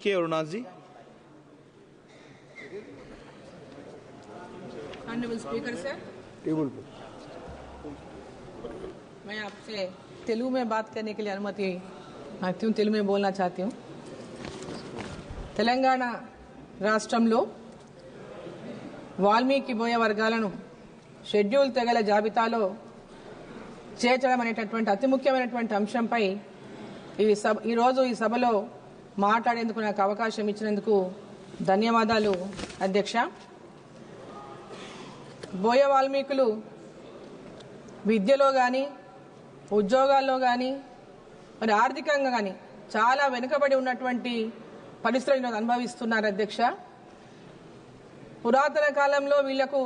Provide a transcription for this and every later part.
के Arunath ji honourable speaker sir table पे मैं आपसे तेलुगु में बात करने के लिए अनुमति मांगती हूँ తెలుగు में बोलना चाहती हूँ తెలంగాణ రాష్ట్రంలో వాల్మీకి బోయ వర్గాలను షెడ్యూల్ తెగల జాబితాలో చేర్చడం అనేటటువంటి అతి ముఖ్యమైనటువంటి అంశంపై ఈ సభ ఈరోజు ఈ సభలో మాట్లాడేందుకు నాకు అవకాశం ఇచ్చినందుకు ధన్యవాదాలు అధ్యక్ష. బోయ వాల్మీకులు విద్యలో కానీ ఉద్యోగాల్లో కానీ మరి ఆర్థికంగా కానీ చాలా వెనుకబడి ఉన్నటువంటి పరిస్థితులను అనుభవిస్తున్నారు అధ్యక్ష. పురాతన కాలంలో వీళ్ళకు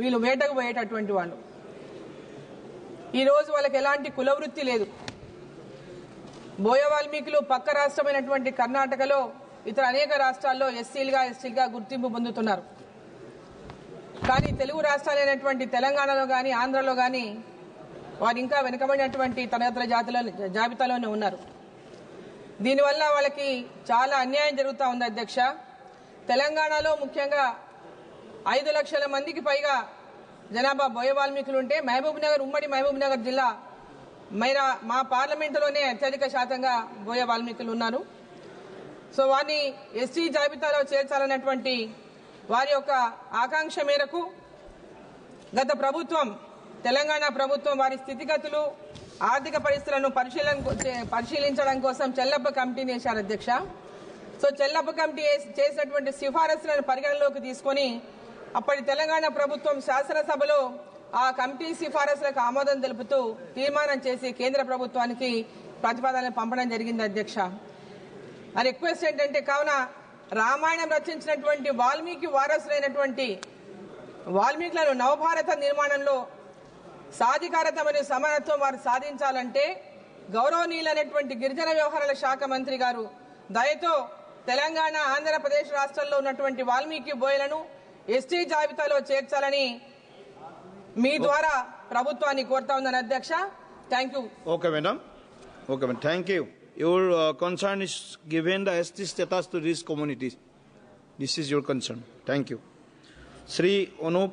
వీళ్ళు వేటకు పోయేటటువంటి వాళ్ళు. ఈరోజు వాళ్ళకి ఎలాంటి కులవృత్తి లేదు. బోయ వాల్మీకులు పక్క రాష్ట్రమైనటువంటి కర్ణాటకలో ఇతర అనేక రాష్ట్రాల్లో ఎస్సీలుగా ఎస్టీలుగా గుర్తింపు పొందుతున్నారు. కానీ తెలుగు రాష్ట్రాలైనటువంటి తెలంగాణలో కానీ ఆంధ్రలో కానీ వారు ఇంకా వెనుకబడినటువంటి తరగతుల జాతిలో జాబితాలోనే ఉన్నారు. దీనివల్ల వాళ్ళకి చాలా అన్యాయం జరుగుతూ ఉంది అధ్యక్ష. తెలంగాణలో ముఖ్యంగా ఐదు లక్షల మందికి పైగా జనాభా బోయ వాల్మీకులు ఉంటే మహబూబ్ నగర్ ఉమ్మడి మహబూబ్ నగర్ జిల్లా మైరా మా పార్లమెంటులోనే అత్యధిక శాతంగా బోయ వాల్మీకులు ఉన్నారు. సో వారిని ఎస్టీ జాబితాలో చేర్చాలన్నటువంటి వారి యొక్క ఆకాంక్ష మేరకు గత ప్రభుత్వం తెలంగాణ ప్రభుత్వం వారి స్థితిగతులు ఆర్థిక పరిస్థితులను పరిశీలన పరిశీలించడం కోసం చెల్లప్ప కమిటీని వేశారు అధ్యక్ష. సో చెల్లప్ప కమిటీ చేసినటువంటి సిఫారసులను పరిగణలోకి తీసుకొని అప్పటి తెలంగాణ ప్రభుత్వం శాసనసభలో ఆ కమిటీ సిఫారసులకు ఆమోదం తెలుపుతూ తీర్మానం చేసి కేంద్ర ప్రభుత్వానికి ప్రతిపాదనలు పంపడం జరిగింది అధ్యక్ష. ఆ రిక్వెస్ట్ ఏంటంటే కావున రామాయణం రచించినటువంటి వాల్మీకి వారసులైనటువంటి వాల్మీకులను నవభారత నిర్మాణంలో సాధికారత మరియు సమానత్వం వారు సాధించాలంటే గౌరవనీయులైనటువంటి గిరిజన వ్యవహారాల శాఖ మంత్రి గారు దయతో తెలంగాణ ఆంధ్రప్రదేశ్ రాష్ట్రాల్లో ఉన్నటువంటి వాల్మీకి బోయలను ఎస్టీ జాబితాలో చేర్చాలని మీ ద్వారా ప్రభుత్వాన్ని కోరుతా ఉందని అధ్యక్ష thank you Okay, madam. Okay, madam. Thank you. Your uh, concern is given the ST status to these communities. This is your concern. Thank you. Sri Anup